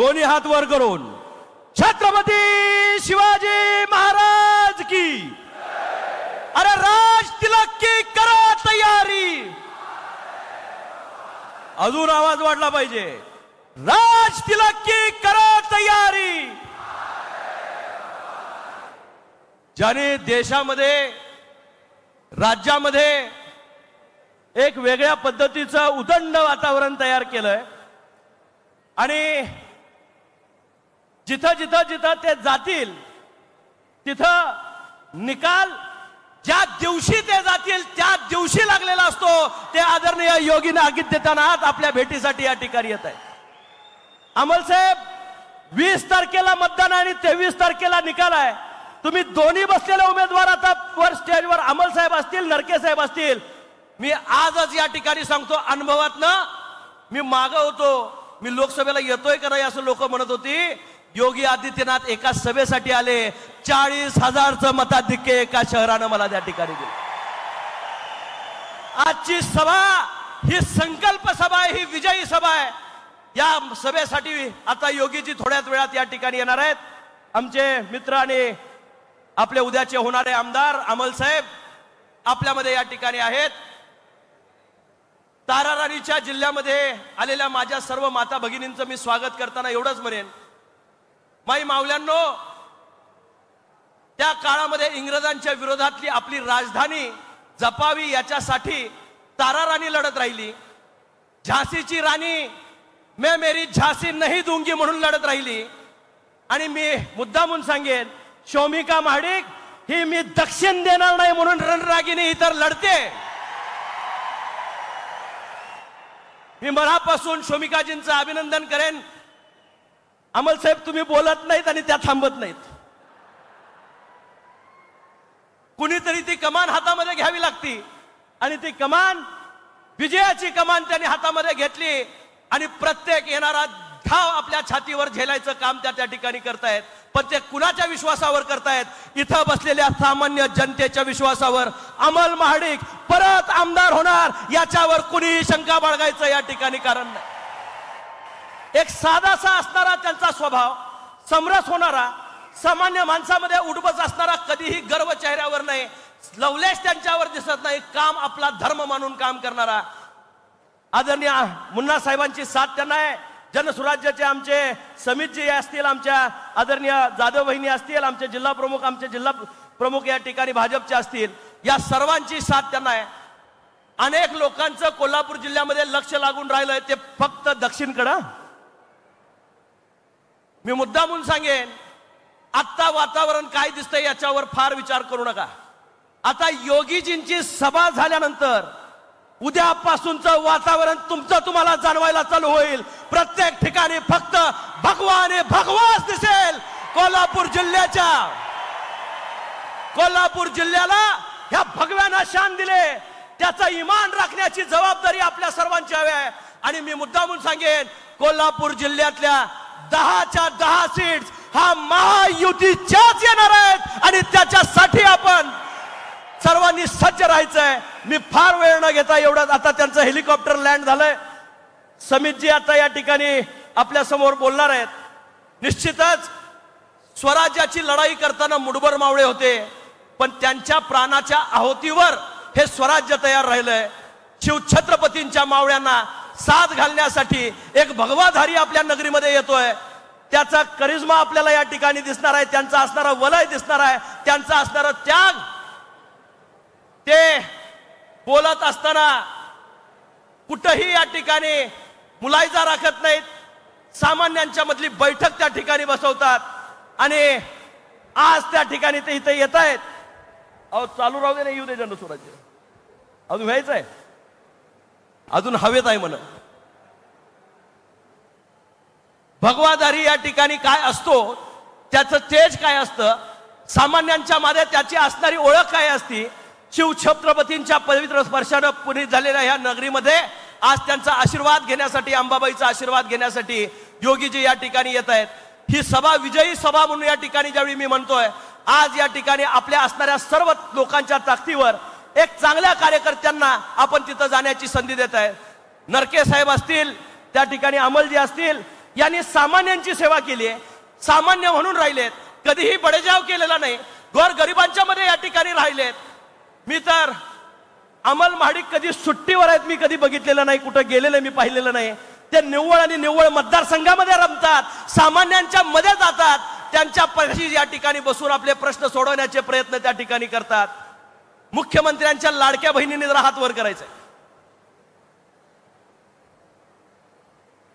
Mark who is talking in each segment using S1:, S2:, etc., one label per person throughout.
S1: दोन्ही हात वर करून. छत्रपती शिवाजी महाराज की. अरे राज तिलक की करा तयारी. अजून आवाज वाढला पाहिजे. राज तिलक की करा तयारी. ज्याने देशामध्ये राज्यामध्ये एक वेगळ्या पद्धतीचं उदंड वातावरण तयार केलंय आणि जिथं जिथं जिथं ते जातील तिथं निकाल ज्या दिवशी ते जातील त्या दिवशी लागलेला असतो. ते आदरणीय योगीने आदित्यनाथ आपल्या भेटीसाठी या ठिकाणी येत आहे अमल साहेब वीस तारखेला मतदान आणि तेवीस तारखेला निकाल आहे. तुम्ही दोन्ही बसलेले उमेदवार आता वर स्टेजवर अमल साहेब असतील नरके साहेब असतील. मी आजच या ठिकाणी सांगतो अनुभवातनं मी माग होतो. मी लोकसभेला येतोय का नाही असं लोक म्हणत होती. योगी आदित्यनाथ एका सभेसाठी आले. चाळीस हजारचं मताधिक्य एका शहरानं मला त्या ठिकाणी दिलं. आजची सभा ही संकल्प सभा आहे ही विजयी सभा आहे. या सभेसाठी आता योगीजी थोड्याच वेळात या ठिकाणी येणार आहेत. आमचे मित्र आणि आपले उद्याचे होणारे आमदार अमल साहेब आपल्यामध्ये या ठिकाणी आहेत. ताराराणीच्या जिल्ह्यामध्ये आलेल्या माझ्या सर्व माता भगिनींचं मी स्वागत करताना एवढंच म्हणेन. माई मावल्यांनो त्या काळामध्ये इंग्रजांच्या विरोधातली आपली राजधानी जपावी याच्यासाठी तारा राणी लढत राहिली. झाशीची राणी मे मेरी झाशी नाही दुंगी म्हणून लढत राहिली. आणि मी मुद्दामून सांगेन शोमिका महाडिक ही मी दक्षिण देणार नाही म्हणून रणरागिनी इतर लढते. मी मनापासून शोमिकाजींचं अभिनंदन करेन. अमल साहेब तुम्ही बोलत नाहीत आणि त्या थांबत नाहीत. कुणीतरी ती कमान हातामध्ये घ्यावी लागती आणि ती कमान विजयाची कमान त्यांनी हातामध्ये घेतली आणि प्रत्येक येणारा धाव आपल्या छातीवर झेलायचं काम त्या त्या ठिकाणी करतायत. पण ते कुणाच्या विश्वासावर करतायत? इथं बसलेल्या सामान्य जनतेच्या विश्वासावर अमल महाडिक परत आमदार होणार याच्यावर कुणीही शंका बाळगायचं या ठिकाणी कारण नाही. एक साधासा असणारा त्यांचा स्वभाव समरस होणारा सामान्य माणसामध्ये उडबस असणारा कधीही गर्व चेहऱ्यावर नाही लवलेश त्यांच्यावर दिसत नाही काम आपला धर्म मानून काम करणारा. आदरणीय मुन्ना साहेबांची साथ त्यांना आहे. जनसुराज्याचे आमचे समितजी असतील आमच्या आदरणीय जाधव बहिणी असतील आमचे जिल्हा प्रमुख आमचे जिल्हा प्रमुख या ठिकाणी भाजपचे असतील या सर्वांची साथ त्यांना आहे. अनेक लोकांचं कोल्हापूर जिल्ह्यामध्ये लक्ष लागून राहिलंय ते फक्त दक्षिणकडं. मी मुद्दा म्हणून सांगेन आत्ता वातावरण काय दिसतंय याच्यावर फार विचार करू नका. आता योगीजींची सभा झाल्यानंतर उद्यापासूनचं वातावरण तुमचं तुम्हाला जाणवायला चालू होईल. प्रत्येक ठिकाणी फक्त भगवान भगवास दिसेल. कोल्हापूर जिल्ह्याच्या कोल्हापूर जिल्ह्याला ह्या भगव्याना शान दिले. त्याचा इमान राखण्याची जबाबदारी आपल्या सर्वांची हवी आहे. आणि मी मुद्दा म्हणून सांगेन कोल्हापूर जिल्ह्यातल्या दहाच्या दहा सीट्स हा महायुतीच्याच येणार आहेत. आणि त्याच्यासाठी आपण सर्वांनी सज्ज राहायचंय. मी फार वेळ न घेता एवढं आता त्यांचं हेलिकॉप्टर लँड झालंय. समितजी आता या ठिकाणी आपल्यासमोर बोलणार आहेत. निश्चितच स्वराज्याची लढाई करताना मुडबर मावळे होते. पण त्यांच्या प्राणाच्या आहुतीवर हे स्वराज्य तयार राहिलंय. शिवछत्रपतींच्या मावळ्यांना साथ घालण्यासाठी एक भगवाधारी आपल्या नगरीमध्ये येतोय. त्याचा करिश्मा आपल्याला या ठिकाणी दिसणार आहे. त्यांचा असणारा वलय दिसणार आहे. त्यांचा असणारा त्याग. ते बोलत असताना कुठंही या ठिकाणी मुलायजा राखत नाहीत. सामान्यांच्या मधली बैठक त्या ठिकाणी बसवतात. आणि आज त्या ठिकाणी ते इथे येत आहेत अहो चालू राहू दे ना येऊ दे जनस्वराज्य अजून व्हायचं आहे अजून हवेत आहे म्हण. भगवादारी या ठिकाणी काय असतो त्याचं तेज काय असतं सामान्यांच्या मध्ये त्याची असणारी ओळख काय असती शिवछत्रपतींच्या पवित्र स्पर्शानं पुणे झालेल्या ह्या नगरीमध्ये आज त्यांचा आशीर्वाद घेण्यासाठी अंबाबाईचा आशीर्वाद घेण्यासाठी योगीजी या ठिकाणी येत आहेत. ही सभा विजयी सभा म्हणून या ठिकाणी ज्यावेळी मी म्हणतोय आज या ठिकाणी आपल्या असणाऱ्या सर्व लोकांच्या ताकदीवर एक चांगल्या कार्यकर्त्यांना आपण तिथं जाण्याची संधी देत आहे. नरके साहेब असतील त्या ठिकाणी अमलजी असतील यांनी सामान्यांची सेवा केली आहे. सामान्य म्हणून राहिलेत. कधीही बडेजाव केलेला नाही. गोर गरिबांच्या मध्ये या ठिकाणी राहिलेत. मी तर अमल महाडिक कधी सुट्टीवर आहेत मी कधी बघितलेलं नाही. कुठं गेलेलं मी पाहिलेलं नाही. ते निव्वळ आणि निव्वळ मतदारसंघामध्ये रमतात. सामान्यांच्या मध्ये जातात. त्यांच्या पक्षी या ठिकाणी बसून आपले प्रश्न सोडवण्याचे प्रयत्न त्या ठिकाणी करतात. मुख्यमंत्र्यांच्या लाडक्या बहिणीने जरा हात वर करायचंय.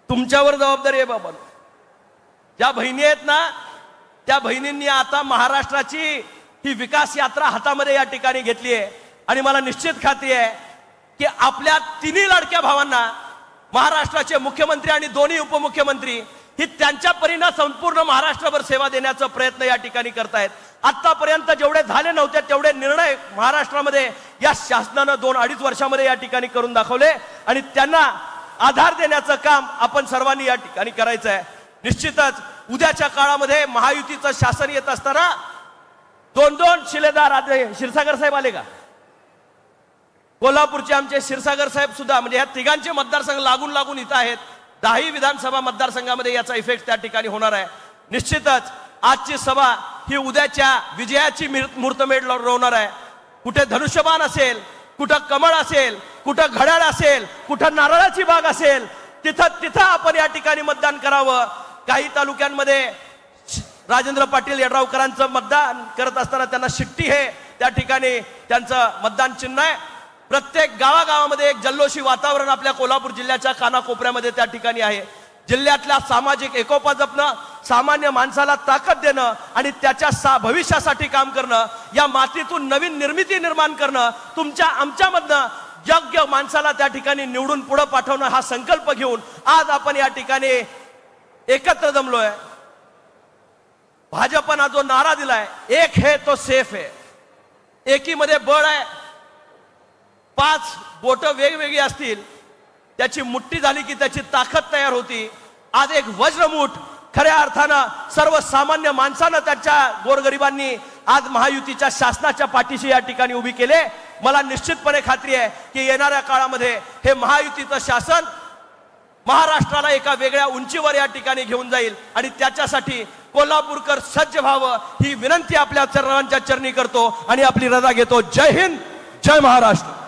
S1: तुमच्यावर जबाबदारी आहे बाबा ज्या बहिणी आहेत ना त्या बहिणींनी आता महाराष्ट्राची ही विकास यात्रा हातामध्ये या ठिकाणी घेतली आहे. आणि मला निश्चित खात्री आहे की आपल्या तिन्ही लाडक्या भावांना महाराष्ट्राचे मुख्यमंत्री आणि दोन्ही उपमुख्यमंत्री ही त्यांच्या परीनं संपूर्ण महाराष्ट्रभर सेवा देण्याचा प्रयत्न या ठिकाणी करतायत. आतापर्यंत जेवढे झाले नव्हते तेवढे निर्णय महाराष्ट्रामध्ये या शासनानं दोन अडीच वर्षामध्ये या ठिकाणी करून दाखवले आणि त्यांना आधार देण्याचं काम आपण सर्वांनी या ठिकाणी करायचं आहे. निश्चितच उद्याच्या काळामध्ये महायुतीचं शासन येत असताना दोन दोन शिलेदार आले क्षीरसागर साहेब आले का? कोल्हापूरचे आमचे क्षीरसागर साहेब सुद्धा म्हणजे या तिघांचे मतदारसंघ लागून लागून इथं आहेत. दहाही विधानसभा मतदारसंघामध्ये याचा इफेक्ट त्या ठिकाणी होणार आहे. निश्चितच आजची सभा ही उद्याच्या विजयाची मूर्तमेढ रोवणार आहे. कुठे धनुष्यबाण असेल कुठं कमळ असेल कुठं घड्याळ असेल कुठं नारळाची बाग असेल तिथं तिथं आपण या ठिकाणी मतदान करावं. काही तालुक्यांमध्ये राजेंद्र पाटील यड्रावकरांचं मतदान करत असताना त्यांना शिट्टी हे त्या ठिकाणी त्यांचं मतदान चिन्ह आहे. प्रत्येक गावागावामध्ये एक जल्लोषी वातावरण आपल्या कोल्हापूर जिल्ह्याच्या कानाकोपऱ्यामध्ये त्या ठिकाणी आहे. जिल्ह्यातल्या सामाजिक एकोपा जपणं सामान्य माणसाला ताकद देणं आणि त्याच्या सा भविष्यासाठी काम करणं या मातीतून नवीन निर्मिती निर्माण करणं तुमच्या आमच्यामधनं योग्य माणसाला त्या ठिकाणी निवडून पुढे पाठवणं हा संकल्प घेऊन आज आपण या ठिकाणी एकत्र जमलोय. भाजपनं जो नारा दिलाय एक है तो सेफ है एकीमध्ये बळ आहे पाच बोट वेगवेगळी असतील त्याची मुठ्ठी झाली की त्याची ताकद तयार होती. आज एक वज्रमूठ खऱ्या अर्थानं सर्वसामान्य माणसानं त्याच्या गोरगरिबांनी आज महायुतीच्या शासनाच्या पाठीशी या ठिकाणी उभी केले. मला निश्चितपणे खात्री आहे की येणाऱ्या काळामध्ये हे महायुतीचं शासन महाराष्ट्राला एका वेगळ्या उंचीवर या ठिकाणी घेऊन जाईल आणि त्याच्यासाठी कोल्हापूरकर सज्ज व्हावं ही विनंती आपल्या सर्वांच्या चरणी करतो आणि आपली रजा घेतो. जय हिंद जय महाराष्ट्र.